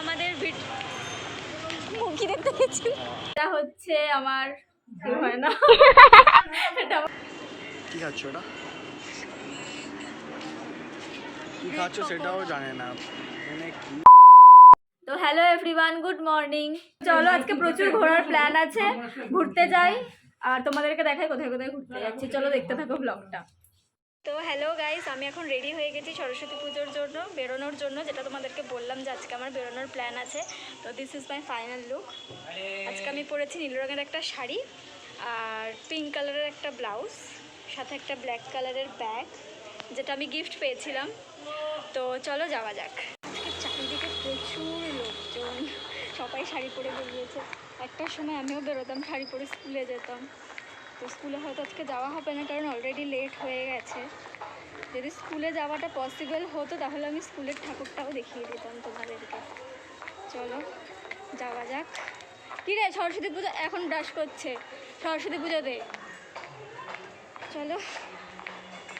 আমাদের মুখি দেখতে গেছি এটা হচ্ছে আমার কি হয় না। কি খাচ্ছ ওটা কি খাচ্ছ সেটাও জানে না। মানে কি তো হ্যালো এভরিওয়ান গুড মর্নিং চলো আজকে প্রচুর ঘোরার প্ল্যান আছে। ঘুরতে যাই। আর তোমাদেরকে দেখাই কোথায় কোথায় ঘুরতে যাচ্ছি। চলো দেখতে থাকো ব্লগটা তো হ্যালো গাইস আমি এখন রেডি হয়ে গেছি সরস্বতী পুজোর জন্য, বেরোনোর জন্য, যেটা তোমাদেরকে বললাম যে আজকে আমার বেরোনোর প্ল্যান আছে। তো this is my final look আজকে আমি পরেছি নীল রঙের একটা শাড়ি আর পিঙ্ক কালারের একটা ব্লাউজ সাথে একটা ব্ল্যাক কালারের ব্যাগ যেটা আমি গিফট পেয়েছিলাম। তো চলো যাওয়া যাক। আজকে চারিদিকে প্রচুর লোকজন, সবাই শাড়ি পরে বেরিয়েছে। একটা সময় আমিও বেরোতাম, শাড়ি পরে স্কুলে যেতাম। তো স্কুলে হয়তো আজকে যাওয়া হবে না, কারণ অলরেডি লেট হয়ে গেছে। যদি স্কুলে যাওয়াটা পসিবল হতো, তাহলে আমি স্কুলের ঠাকুরটাও দেখিয়ে দিতাম তোমাদেরকে। চলো, যাওয়া যাক। কী রে, সরস্বতী পুজো এখন ব্রাশ করছে। সরস্বতী পুজোতে চলো,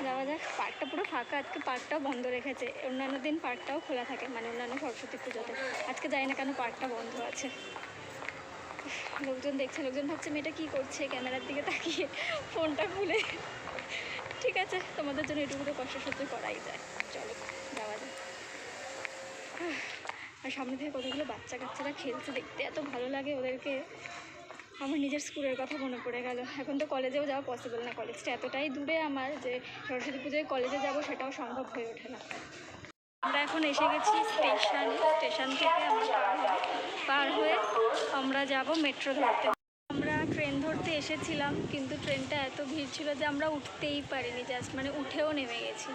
যাওয়া যাক। পার্কটা পুরো ফাঁকা, আজকে পার্কটাও বন্ধ রেখেছে। অন্যান্য দিন পার্কটাও খোলা থাকে মানে অন্যান্য সরস্বতী পুজোতে। আজকে জানি না কেন, পার্কটা বন্ধ আছে। লোকজন দেখছে, লোকজন ভাবছে, মেয়েটা কী করছে? ক্যামেরার দিকে তাকিয়ে ফোনটা খুলে। ঠিক আছে, তোমাদের জন্য এটুকু তো কষ্ট সহ্য করাই যায়। চলো, যাওয়া যায় আর সামনে থেকে কতগুলো বাচ্চা কাচ্চারা খেলছে, দেখতে এত ভালো লাগে ওদেরকে। আমার নিজের স্কুলের কথা মনে পড়ে গেল। এখন তো কলেজেও যাওয়া পসিবল না। কলেজটা এতটাই দূরে আমার যে সরস্বতী পুজোয় কলেজে যাব সেটাও সম্ভব হয়ে ওঠে না। আমরা এখন এসে গেছি স্টেশনে। স্টেশন থেকে আমরা পার হয়ে আমরা যাব মেট্রো ধরতে। আমরা ট্রেন ধরতে এসেছিলাম, কিন্তু ট্রেনটা এত ভিড় ছিল যে আমরা উঠতেই পারিনি, জাস্ট মানে উঠেও নেমে গেছি।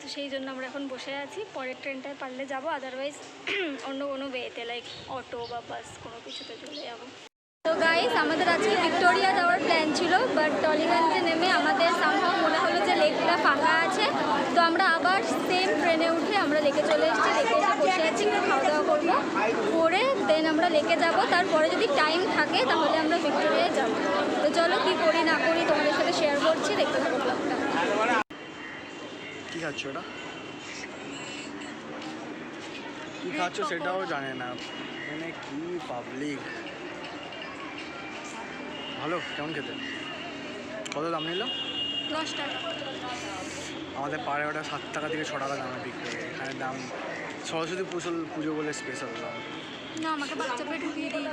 তো সেই জন্য আমরা এখন বসে আছি। পরের ট্রেনটায় পারলে যাব আদারওয়াইজ অন্য কোনো ওয়েতে লাইক অটো বা বাস কোনো কিছুতে চলে যাব। তো গাইস আমাদের আজকে ভিক্টোরিয়া যাওয়ার প্ল্যান ছিল বাট টলিগঞ্জে নেমে আমাদের সামহাও মনে হলো যে লেকটা ফাঁকা আছে। তো আমরা আবার সেম ট্রেনে উঠে আমরা লেকে চলে এসেছি, লেকে বসে আছি খাওয়া দাওয়া করব। করে দেন আমরা লেকে যাব, তারপরে যদি টাইম থাকে তাহলে আমরা ভিক্টোরিয়ায় যাব। তো চলো কী করি না করি তোমাদের সাথে শেয়ার করছি, দেখতে থাকো কি খাচ্ছ সেটাও জানে না। মানে কি পাবলিক ভালো কেমন খেতে? কত দাম নিল? দশ টাকা আমাদের পাড়ে ওটা সাত টাকা থেকে ছ টাকা দামে বিক্রি এখানে দাম সরস্বতী পুজো পুজো বলে স্পেশাল দাম। না আমাকে বাচ্চা পেয়ে ঢুকিয়ে দিই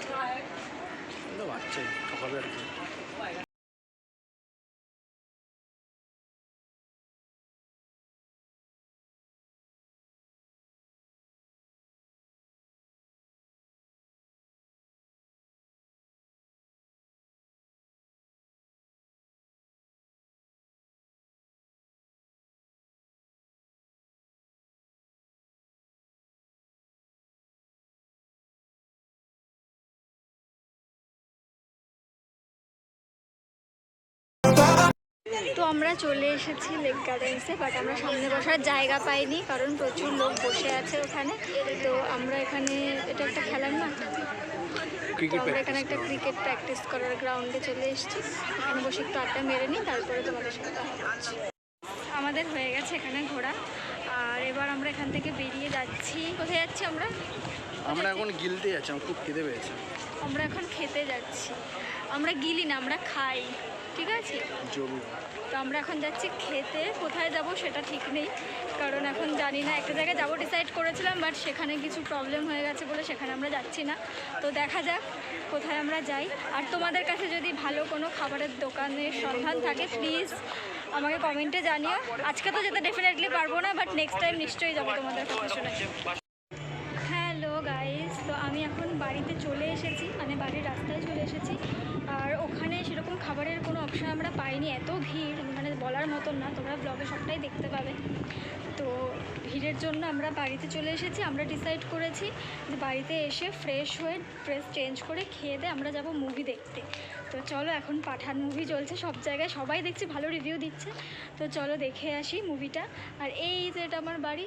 বাচ্চাই হবে আর কি। তো আমরা চলে এসেছি লেক গার্ডেন্সে বাট আমরা সামনে বসার জায়গা পাইনি কারণ প্রচুর লোক বসে আছে ওখানে। তো আমরা এখানে এটা একটা খেলার না? আমরা এখানে একটা ক্রিকেট প্র্যাকটিস করার গ্রাউন্ডে চলে এসেছি। এখানে বসে একটু আড্ডা মেরে নিই তারপরে তোমাদের সাথে আমাদের হয়ে গেছে এখানে ঘোরা। আর এবার আমরা এখান থেকে বেরিয়ে যাচ্ছি। কোথায় যাচ্ছি আমরা? আমরা এখন গিলতে যাচ্ছি আমার খুব খিদে পেয়েছে। আমরা এখন খেতে যাচ্ছি। আমরা গিলি না আমরা খাই। ঠিক আছে? তো আমরা এখন যাচ্ছি খেতে। কোথায় যাব সেটা ঠিক নেই, কারণ এখন জানি না। একটা জায়গায় যাব ডিসাইড করেছিলাম বাট সেখানে কিছু প্রবলেম হয়ে গেছে বলে সেখানে আমরা যাচ্ছি না। তো দেখা যাক কোথায় আমরা যাই। আর তোমাদের কাছে যদি ভালো কোনো খাবারের দোকানের সন্ধান থাকে প্লিজ আমাকে কমেন্টে জানিও। আজকে তো যেতে ডেফিনেটলি পারব না বাট নেক্সট টাইম নিশ্চয়ই যাব তোমাদের কথা শুনে। অপশন আমরা পাইনি, এত ভিড় মানে বলার মতন না, তোমরা ব্লগে সবটাই দেখতে পাবে। তো ভিড়ের জন্য আমরা বাড়িতে চলে এসেছি, আমরা ডিসাইড করেছি যে বাড়িতে এসে ফ্রেশ হয়ে ড্রেস চেঞ্জ করে খেয়ে দিয়ে আমরা যাব মুভি দেখতে। তো চলো এখন পাঠান মুভি চলছে, সব জায়গায় সবাই দেখছি, ভালো রিভিউ দিচ্ছে। তো চলো দেখে আসি মুভিটা আর এই যে এটা আমার বাড়ি,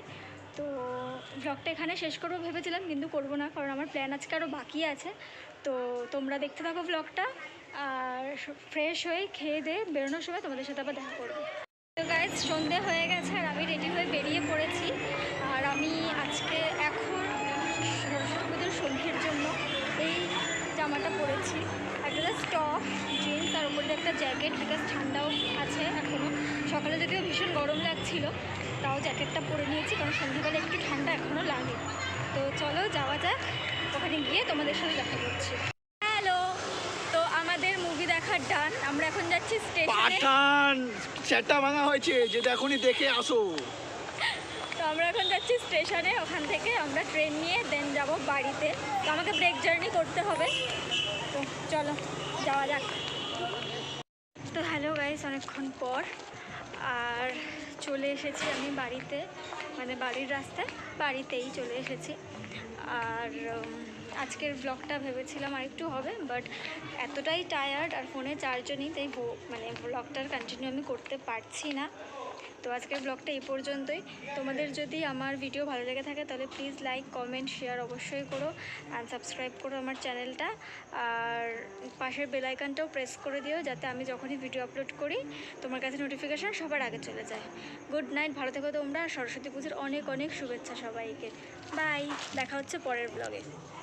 তো ব্লগটা এখানে শেষ করব ভেবেছিলাম, কিন্তু করব না, কারণ আমার প্ল্যান আজকে আরও বাকি আছে। তো তোমরা দেখতে থাকো ব্লগটা আর ফ্রেশ হয়ে খেয়ে দিয়ে বেরোনোর সময় তোমাদের সাথে আবার দেখা করব। তো গাইজ সন্ধে হয়ে গেছে আর আমি রেডি হয়ে বেরিয়ে পড়েছি। আর আমি আজকে এখন সরস্বতী পুজোর সন্ধ্যের জন্য এই জামাটা পরেছি। একটা টপ জিন্স আর উপরে একটা জ্যাকেট বিকজ ঠান্ডাও আছে এখনও সকালে যদিও ভীষণ গরম লাগছিল, তাও জ্যাকেটটা পরে নিয়েছি, কারণ সন্ধ্যাবেলা একটু ঠান্ডা এখনও লাগে তো চলো যাওয়া যাক, ওখানে গিয়ে তোমাদের সাথে দেখা করছি হ্যালো তো আমাদের মুভি দেখার ডান আমরা এখন যাচ্ছি স্টেশনে। পাঠান চ্যাটটা ভাঙা হয়েছে যেটা এখনই দেখে আসো। তো আমরা এখন যাচ্ছি স্টেশনে ওখান থেকে আমরা ট্রেন নিয়ে দেন যাব বাড়িতে। তো আমাকে ব্রেক জার্নি করতে হবে। তো চলো যাওয়া যাক। তো হ্যালো গাইস অনেকক্ষণ পর আর চলে এসেছি আমি বাড়িতে মানে বাড়ির রাস্তায় বাড়িতেই চলে এসেছি। আর উম, আজকের ব্লগটা ভেবেছিলাম আর একটু হবে বাট এতটাই টায়ার্ড আর ফোনে চার্জও নেই, তাই মানে ব্লগটার কন্টিনিউ আমি করতে পারছি না। তো আজকের ব্লগটা এই পর্যন্তই। তোমাদের যদি আমার ভিডিও ভালো লেগে থাকে, তাহলে প্লিজ লাইক কমেন্ট শেয়ার অবশ্যই করো অ্যান্ড সাবস্ক্রাইব করো আমার চ্যানেলটা আর পাশের বেলাইকানটাও প্রেস করে দিও, যাতে আমি যখনই ভিডিও আপলোড করি, তোমার কাছে নোটিফিকেশান সবার আগে চলে যায়। গুড নাইট ভালো থেকো তোমরা। সরস্বতী পুজোর অনেক অনেক শুভেচ্ছা সবাইকে। বাই দেখা হচ্ছে পরের ব্লগে